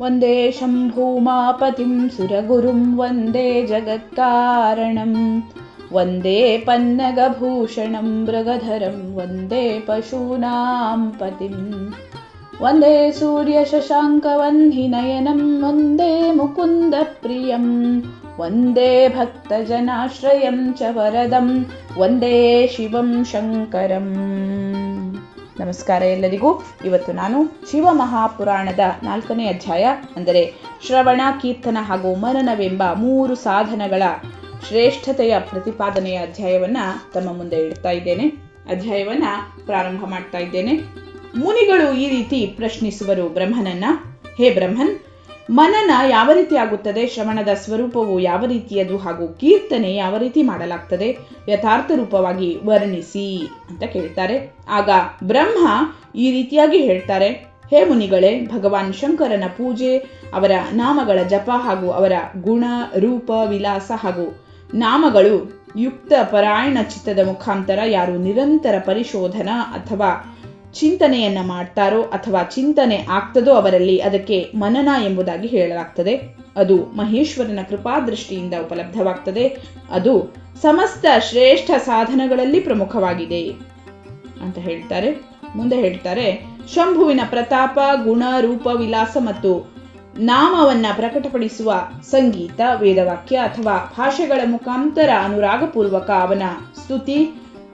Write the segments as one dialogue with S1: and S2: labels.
S1: वन्दे शम्भूमापतिं सुरगुरुं वन्दे जगत्कारणं वन्दे पन्नगभूषणं मृगधरं वन्दे पशूनां पतिं वन्दे सूर्यशशाङ्कवह्निनयनं वन्दे मुकुन्दप्रियं वन्दे भक्तजनाश्रयं च वरदं वन्दे शिवं शङ्करम्। ನಮಸ್ಕಾರ ಎಲ್ಲರಿಗೂ. ಇವತ್ತು ನಾನು ಶಿವ ಮಹಾಪುರಾಣದ ನಾಲ್ಕನೇ ಅಧ್ಯಾಯ, ಅಂದರೆ ಶ್ರವಣ, ಕೀರ್ತನ ಹಾಗೂ ಮನನವೆಂಬ ಮೂರು ಸಾಧನಗಳ ಶ್ರೇಷ್ಠತೆಯ ಪ್ರತಿಪಾದನೆಯ ಅಧ್ಯಾಯವನ್ನ ತಮ್ಮ ಮುಂದೆ ಇಡ್ತಾ ಇದ್ದೇನೆ. ಅಧ್ಯಾಯವನ್ನ ಪ್ರಾರಂಭ ಮಾಡ್ತಾ ಇದ್ದೇನೆ. ಮುನಿಗಳು ಈ ರೀತಿ ಪ್ರಶ್ನಿಸುವರು ಬ್ರಹ್ಮನನ್ನ, ಹೇ ಬ್ರಹ್ಮನ್ ಮನನ ಯಾವ ರೀತಿ ಆಗುತ್ತದೆ, ಶ್ರವಣದ ಸ್ವರೂಪವು ಯಾವ ರೀತಿಯದು ಹಾಗೂ ಕೀರ್ತನೆ ಯಾವ ರೀತಿ ಮಾಡಲಾಗ್ತದೆ, ಯಥಾರ್ಥ ರೂಪವಾಗಿ ವರ್ಣಿಸಿ ಅಂತ ಕೇಳ್ತಾರೆ. ಆಗ ಬ್ರಹ್ಮ ಈ ರೀತಿಯಾಗಿ ಹೇಳ್ತಾರೆ, ಹೇ ಮುನಿಗಳೇ, ಭಗವಾನ್ ಶಂಕರನ ಪೂಜೆ, ಅವರ ನಾಮಗಳ ಜಪ ಹಾಗೂ ಅವರ ಗುಣ, ರೂಪ, ವಿಲಾಸ ಹಾಗೂ ನಾಮಗಳು ಯುಕ್ತ ಪರಾಯಣ ಚಿತ್ತದ ಮುಖಾಂತರ ಯಾರು ನಿರಂತರ ಪರಿಶೋಧನಾ ಅಥವಾ ಚಿಂತನೆಯನ್ನ ಮಾಡ್ತಾರೋ ಅಥವಾ ಚಿಂತನೆ ಆಗ್ತದೋ ಅವರಲ್ಲಿ ಅದಕ್ಕೆ ಮನನ ಎಂಬುದಾಗಿ ಹೇಳಲಾಗ್ತದೆ. ಅದು ಮಹೇಶ್ವರನ ಕೃಪಾದೃಷ್ಟಿಯಿಂದ ಉಪಲಬ್ಧವಾಗ್ತದೆ. ಅದು ಸಮಸ್ತ ಶ್ರೇಷ್ಠ ಸಾಧನಗಳಲ್ಲಿ ಪ್ರಮುಖವಾಗಿದೆ ಅಂತ ಹೇಳ್ತಾರೆ. ಮುಂದೆ ಹೇಳ್ತಾರೆ, ಶಂಭುವಿನ ಪ್ರತಾಪ, ಗುಣ, ರೂಪ, ವಿಲಾಸ ಮತ್ತು ನಾಮವನ್ನ ಪ್ರಕಟಪಡಿಸುವ ಸಂಗೀತ, ವೇದವಾಕ್ಯ ಅಥವಾ ಭಾಷೆಗಳ ಮುಖಾಂತರ ಅನುರಾಗಪೂರ್ವಕ ಅವನ ಸ್ತುತಿ,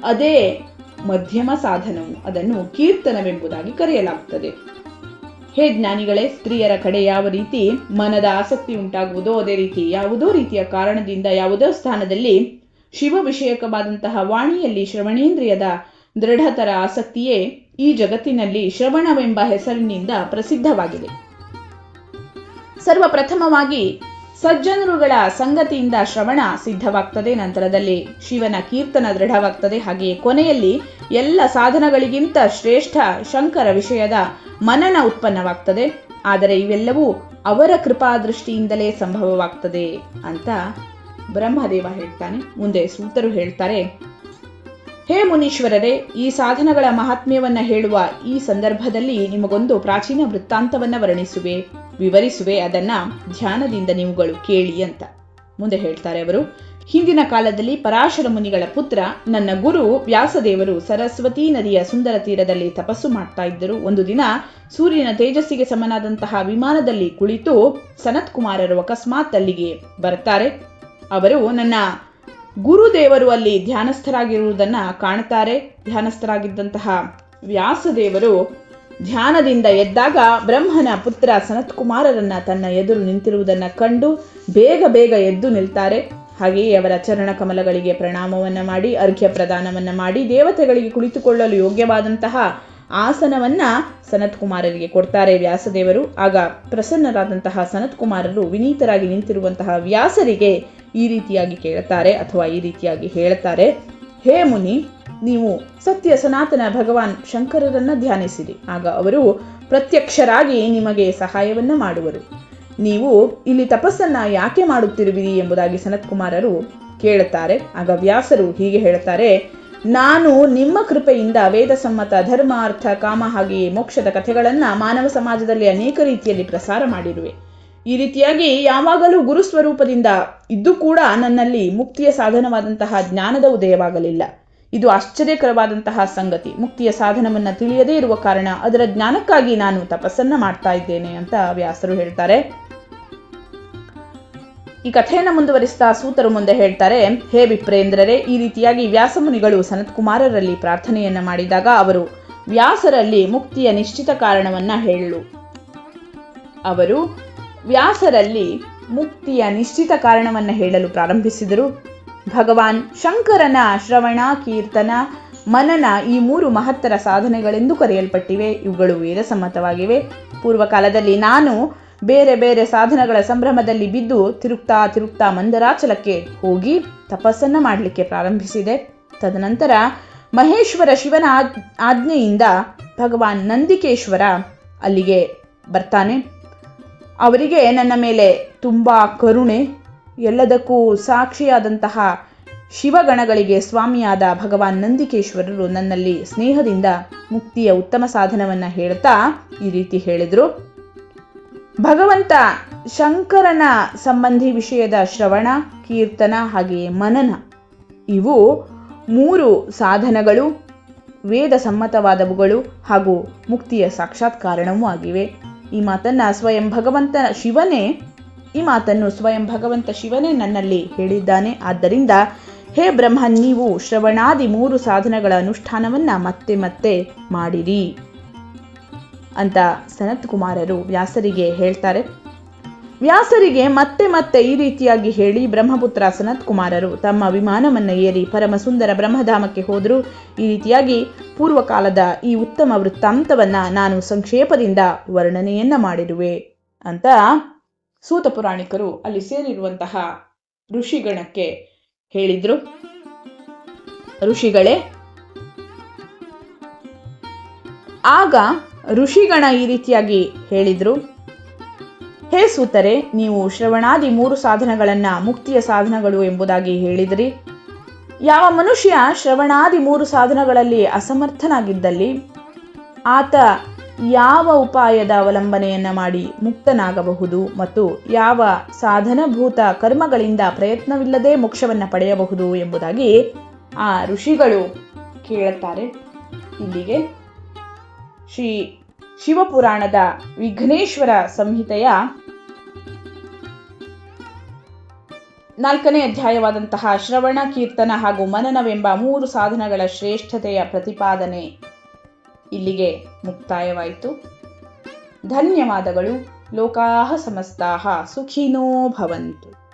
S1: ಅದೇ ಮಧ್ಯಮ ಸಾಧನವು ಅದನ್ನು ಕೀರ್ತನವೆಂಬುದಾಗಿ ಕರೆಯಲಾಗುತ್ತದೆ. ಹೇ ಜ್ಞಾನಿಗಳೇ, ಸ್ತ್ರೀಯರ ಕಡೆ ಯಾವ ರೀತಿ ಮನದ ಆಸಕ್ತಿ ಉಂಟಾಗುವುದೋ ಅದೇ ರೀತಿ ಯಾವುದೋ ರೀತಿಯ ಕಾರಣದಿಂದ ಯಾವುದೋ ಸ್ಥಾನದಲ್ಲಿ ಶಿವ ವಿಷಯಕವಾದಂತಹ ವಾಣಿಯಲ್ಲಿ ಶ್ರವಣೇಂದ್ರಿಯದ ದೃಢತರ ಆಸಕ್ತಿಯೇ ಈ ಜಗತ್ತಿನಲ್ಲಿ ಶ್ರವಣವೆಂಬ ಹೆಸರಿನಿಂದ ಪ್ರಸಿದ್ಧವಾಗಿದೆ. ಸರ್ವಪ್ರಥಮವಾಗಿ ಸಜ್ಜನರುಗಳ ಸಂಗತಿಯಿಂದ ಶ್ರವಣ ಸಿದ್ಧವಾಗ್ತದೆ ನಂತರದಲ್ಲಿ ಶಿವನ ಕೀರ್ತನ ದೃಢವಾಗ್ತದೆ. ಹಾಗೆಯೇ ಕೊನೆಯಲ್ಲಿ ಎಲ್ಲ ಸಾಧನಗಳಿಗಿಂತ ಶ್ರೇಷ್ಠ ಶಂಕರ ವಿಷಯದ ಮನನ ಉತ್ಪನ್ನವಾಗ್ತದೆ. ಆದರೆ ಇವೆಲ್ಲವೂ ಅವರ ಕೃಪಾದೃಷ್ಟಿಯಿಂದಲೇ ಸಂಭವವಾಗ್ತದೆ ಅಂತ ಬ್ರಹ್ಮದೇವ ಹೇಳ್ತಾನೆ. ಮುಂದೆ ಸೂತರು ಹೇಳ್ತಾರೆ, ಹೇ ಮುನೀಶ್ವರರೇ, ಈ ಸಾಧನಗಳ ಮಹಾತ್ಮ್ಯವನ್ನ ಹೇಳುವ ಈ ಸಂದರ್ಭದಲ್ಲಿ ನಿಮಗೊಂದು ಪ್ರಾಚೀನ ವೃತ್ತಾಂತವನ್ನ ವರ್ಣಿಸುವೆ. ವಿವರಿಸುವೆ, ಅದನ್ನ ಧ್ಯಾನದಿಂದ ನೀವುಗಳು ಕೇಳಿ ಅಂತ. ಮುಂದೆ ಹೇಳ್ತಾರೆ ಅವರು, ಹಿಂದಿನ ಕಾಲದಲ್ಲಿ ಪರಾಶರ ಮುನಿಗಳ ಪುತ್ರ, ನನ್ನ ಗುರು ವ್ಯಾಸದೇವರು ಸರಸ್ವತಿ ನದಿಯ ಸುಂದರ ತೀರದಲ್ಲಿ ತಪಸ್ಸು ಮಾಡ್ತಾ ಇದ್ದರು. ಒಂದು ದಿನ ಸೂರ್ಯನ ತೇಜಸ್ಸಿಗೆ ಸಮನಾದಂತಹ ವಿಮಾನದಲ್ಲಿ ಕುಳಿತು ಸನತ್ ಕುಮಾರರು ಅಕಸ್ಮಾತ್ ಅಲ್ಲಿಗೆ ಬರ್ತಾರೆ ಅವರು, ನನ್ನ ಗುರುದೇವರು ಅಲ್ಲಿ ಧ್ಯಾನಸ್ಥರಾಗಿರುವುದನ್ನ ಕಾಣ್ತಾರೆ. ಧ್ಯಾನಸ್ಥರಾಗಿದ್ದಂತಹ ವ್ಯಾಸದೇವರು ಧ್ಯಾನದಿಂದ ಎದ್ದಾಗ ಬ್ರಹ್ಮನ ಪುತ್ರ ಸನತ್ ಕುಮಾರರನ್ನ ತನ್ನ ಎದುರು ನಿಂತಿರುವುದನ್ನ ಕಂಡು ಬೇಗ ಬೇಗ ಎದ್ದು ನಿಲ್ತಾರೆ. ಹಾಗೆಯೇ ಅವರ ಚರಣ ಕಮಲಗಳಿಗೆ ಪ್ರಣಾಮವನ್ನ ಮಾಡಿ, ಅರ್ಘ್ಯ ಪ್ರದಾನವನ್ನ ಮಾಡಿ, ದೇವತೆಗಳಿಗೆ ಕುಳಿತುಕೊಳ್ಳಲು ಯೋಗ್ಯವಾದಂತಹ ಆಸನವನ್ನ ಸನತ್ ಕುಮಾರರಿಗೆ ಕೊಡ್ತಾರೆ ವ್ಯಾಸದೇವರು. ಆಗ ಪ್ರಸನ್ನರಾದಂತಹ ಸನತ್ ಕುಮಾರರು ವಿನೀತರಾಗಿ ನಿಂತಿರುವಂತಹ ವ್ಯಾಸರಿಗೆ ಈ ರೀತಿಯಾಗಿ ಕೇಳುತ್ತಾರೆ ಅಥವಾ ಈ ರೀತಿಯಾಗಿ ಹೇಳುತ್ತಾರೆ. ಹೇ ಮುನಿ, ನೀವು ಸತ್ಯ ಸನಾತನ ಭಗವಾನ್ ಶಂಕರರನ್ನ ಧ್ಯಾನಿಸಿರಿ. ಆಗ ಅವರು ಪ್ರತ್ಯಕ್ಷರಾಗಿ ನಿಮಗೆ ಸಹಾಯವನ್ನ ಮಾಡುವರು. ನೀವು ಇಲ್ಲಿ ತಪಸ್ಸನ್ನ ಯಾಕೆ ಮಾಡುತ್ತಿರುವಿರಿ ಎಂಬುದಾಗಿ ಸನತ್ ಕುಮಾರರು ಕೇಳುತ್ತಾರೆ. ಆಗ ವ್ಯಾಸರು ಹೀಗೆ ಹೇಳುತ್ತಾರೆ, ನಾನು ನಿಮ್ಮ ಕೃಪೆಯಿಂದ ವೇದ ಸಮ್ಮತ ಧರ್ಮ ಅರ್ಥ ಕಾಮ ಹಾಗೆಯೇ ಮೋಕ್ಷದ ಕಥೆಗಳನ್ನ ಮಾನವ ಸಮಾಜದಲ್ಲಿ ಅನೇಕ ರೀತಿಯಲ್ಲಿ ಪ್ರಸಾರ ಮಾಡಿರುವೆ. ಈ ರೀತಿಯಾಗಿ ಯಾವಾಗಲೂ ಗುರು ಸ್ವರೂಪದಿಂದ ಇದ್ದು ಕೂಡ ನನ್ನಲ್ಲಿ ಮುಕ್ತಿಯ ಸಾಧನವಾದಂತಹ ಜ್ಞಾನದ ಉದಯವಾಗಲಿಲ್ಲ. ಇದು ಆಶ್ಚರ್ಯಕರವಾದಂತಹ ಸಂಗತಿ. ಮುಕ್ತಿಯ ಸಾಧನವನ್ನ ತಿಳಿಯದೇ ಇರುವ ಕಾರಣ ಅದರ ಜ್ಞಾನಕ್ಕಾಗಿ ನಾನು ತಪಸ್ಸನ್ನ ಮಾಡ್ತಾ ಇದ್ದೇನೆ ಅಂತ ವ್ಯಾಸರು ಹೇಳ್ತಾರೆ. ಈ ಕಥೆಯನ್ನು ಮುಂದುವರಿಸ್ತಾ ಸೂತರು ಮುಂದೆ ಹೇಳ್ತಾರೆ, ಹೇ ವಿಪ್ರೇಂದ್ರರೇ, ಈ ರೀತಿಯಾಗಿ ವ್ಯಾಸಮುನಿಗಳು ಸನತ್ ಕುಮಾರರಲ್ಲಿ ಪ್ರಾರ್ಥನೆಯನ್ನ ಮಾಡಿದಾಗ ಅವರು ವ್ಯಾಸರಲ್ಲಿ ಮುಕ್ತಿಯ ನಿಶ್ಚಿತ ಕಾರಣವನ್ನ ಹೇಳು. ಅವರು ವ್ಯಾಸರಲ್ಲಿ ಮುಕ್ತಿಯ ನಿಶ್ಚಿತ ಕಾರಣವನ್ನ ಹೇಳಲು ಪ್ರಾರಂಭಿಸಿದರು. ಭಗವಾನ್ ಶಂಕರನ ಶ್ರವಣ, ಕೀರ್ತನ, ಮನನ ಈ ಮೂರು ಮಹತ್ತರ ಸಾಧನೆಗಳೆಂದು ಕರೆಯಲ್ಪಟ್ಟಿವೆ. ಇವುಗಳು ವೇದ ಸಮ್ಮತವಾಗಿವೆ ಪೂರ್ವಕಾಲದಲ್ಲಿ ನಾನು ಬೇರೆ ಬೇರೆ ಸಾಧನಗಳ ಸಂಭ್ರಮದಲ್ಲಿ ಬಿದ್ದು ತಿರುಗ್ತಾ ತಿರುಗ್ತಾ ಮಂದರಾಚಲಕ್ಕೆ ಹೋಗಿ ತಪಸ್ಸನ್ನ ಮಾಡಲಿಕ್ಕೆ ಪ್ರಾರಂಭಿಸಿದೆ. ತದನಂತರ ಮಹೇಶ್ವರ ಶಿವನ ಆಜ್ಞೆಯಿಂದ ಭಗವಾನ್ ನಂದಿಕೇಶ್ವರ ಅಲ್ಲಿಗೆ ಬರ್ತಾನೆ. ಅವರಿಗೆ ನನ್ನ ಮೇಲೆ ತುಂಬ ಕರುಣೆ, ಎಲ್ಲದಕ್ಕೂ ಸಾಕ್ಷಿಯಾದಂತಹ ಶಿವಗಣಗಳಿಗೆ ಸ್ವಾಮಿಯಾದ ಭಗವಾನ್ ನಂದಿಕೇಶ್ವರರು ನನ್ನಲ್ಲಿ ಸ್ನೇಹದಿಂದ ಮುಕ್ತಿಯ ಉತ್ತಮ ಸಾಧನವನ್ನ ಹೇಳ್ತಾ ಈ ರೀತಿ ಹೇಳಿದರು. ಭಗವಂತ ಶಂಕರನ ಸಂಬಂಧಿ ವಿಷಯದ ಶ್ರವಣ, ಕೀರ್ತನ ಹಾಗೆಯೇ ಮನನ, ಇವು ಮೂರು ಸಾಧನಗಳು ವೇದ ಸಮ್ಮತವಾದವುಗಳು ಹಾಗೂ ಮುಕ್ತಿಯ ಸಾಕ್ಷಾತ್ ಕಾರಣವೂ ಆಗಿವೆ. ಈ ಮಾತನ್ನ ಸ್ವಯಂ ಭಗವಂತ ಶಿವನೇ, ಈ ಮಾತನ್ನು ಸ್ವಯಂ ಭಗವಂತ ಶಿವನೇ ನನ್ನಲ್ಲಿ ಹೇಳಿದ್ದಾನೆ. ಆದ್ದರಿಂದ ಹೇ ಬ್ರಹ್ಮ, ನೀವು ಶ್ರವಣಾದಿ ಮೂರು ಸಾಧನಗಳ ಅನುಷ್ಠಾನವನ್ನ ಮತ್ತೆ ಮತ್ತೆ ಮಾಡಿರಿ. ಅಂತ ಸನತ್ ಕುಮಾರರು ವ್ಯಾಸರಿಗೆ ಹೇಳ್ತಾರೆ. ವ್ಯಾಸರಿಗೆ ಮತ್ತೆ ಮತ್ತೆ ಈ ರೀತಿಯಾಗಿ ಹೇಳಿ ಬ್ರಹ್ಮಪುತ್ರ ಸನತ್ ಕುಮಾರರು ತಮ್ಮ ವಿಮಾನವನ್ನು ಏರಿ ಪರಮ ಸುಂದರ ಬ್ರಹ್ಮಧಾಮಕ್ಕೆ ಹೋದರು. ಈ ರೀತಿಯಾಗಿ ಪೂರ್ವಕಾಲದ ಈ ಉತ್ತಮ ವೃತ್ತಾಂತವನ್ನು ನಾನು ಸಂಕ್ಷೇಪದಿಂದ ವರ್ಣನೆಯನ್ನ ಮಾಡಿರುವೆ ಅಂತ ಸೂತ ಪುರಾಣಿಕರು ಅಲ್ಲಿ ಸೇರಿರುವಂತಹ ಋಷಿಗಣಕ್ಕೆ ಹೇಳಿದ್ರು. ಋಷಿಗಳೇ, ಆಗ ಋಷಿಗಣ ಈ ರೀತಿಯಾಗಿ ಹೇಳಿದ್ರು. ಹೇ ಸೂತರೆ, ನೀವು ಶ್ರವಣಾದಿ ಮೂರು ಸಾಧನಗಳನ್ನು ಮುಕ್ತಿಯ ಸಾಧನಗಳು ಎಂಬುದಾಗಿ ಹೇಳಿದ್ರಿ. ಯಾವ ಮನುಷ್ಯ ಶ್ರವಣಾದಿ ಮೂರು ಸಾಧನಗಳಲ್ಲಿ ಅಸಮರ್ಥನಾಗಿದ್ದಲ್ಲಿ, ಆತ ಯಾವ ಉಪಾಯದ ಅವಲಂಬನೆಯನ್ನ ಮಾಡಿ ಮುಕ್ತನಾಗಬಹುದು ಮತ್ತು ಯಾವ ಸಾಧನಭೂತ ಕರ್ಮಗಳಿಂದ ಪ್ರಯತ್ನವಿಲ್ಲದೆ ಮೋಕ್ಷವನ್ನ ಪಡೆಯಬಹುದು ಎಂಬುದಾಗಿ ಆ ಋಷಿಗಳು ಕೇಳುತ್ತಾರೆ. ಇಲ್ಲಿಗೆ ಶ್ರೀ ಶಿವಪುರಾಣದ ವಿಘ್ನೇಶ್ವರ ಸಂಹಿತೆಯ ನಾಲ್ಕನೇ ಅಧ್ಯಾಯವಾದಂತಹ ಶ್ರವಣ, ಕೀರ್ತನ ಹಾಗೂ ಮನನವೆಂಬ ಮೂರು ಸಾಧನಗಳ ಶ್ರೇಷ್ಠತೆಯ ಪ್ರತಿಪಾದನೆ ಇಲ್ಲಿಗೆ ಮುಕ್ತಾಯವಾಯಿತು. ಧನ್ಯವಾದಗಳು. ಲೋಕಾಹ ಸಮಸ್ತಾಹ ಸುಖಿನೋ ಭವಂತು.